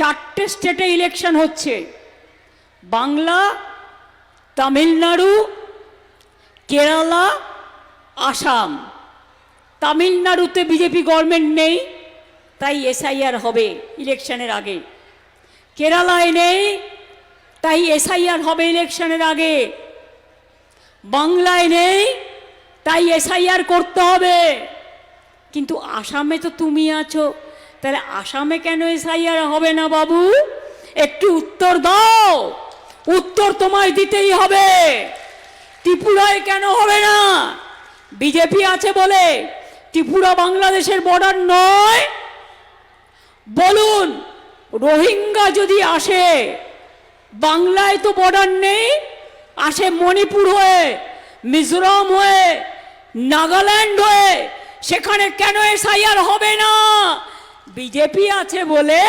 চারটে স্টেটে ইলেকশন হচ্ছে। বাংলা, তামিলনাড়ু, কেরালা, আসাম। তামিলনাড়ুতে বিজেপি গভর্নমেন্ট নেই, তাই এসআইআর হবে ইলেকশনের আগে। কেরালায় নেই, তাই এসআইআর হবে ইলেকশনের আগে। বাংলায় নেই, তাই এসআইআর করতে হবে। কিন্তু আসামে তো তুমি আছো। তাহলে আসামে কেন এসআইআর হবে না বাবু? একটু উত্তর দাও। উত্তর তোমায় দিতেই হবে। ত্রিপুরায় কেন হবে না? বিজেপি আছে বলে ত্রিপুরা বাংলাদেশের বর্ডার নয়। বলুন, রোহিঙ্গা যদি আসে, বাংলায় তো বর্ডার নেই, আসে মণিপুর হয়ে, মিজোরাম হয়ে, নাগাল্যান্ড হয়ে, সেখানে কেন এসআইআর হবে না? বিজেপি আছে বলে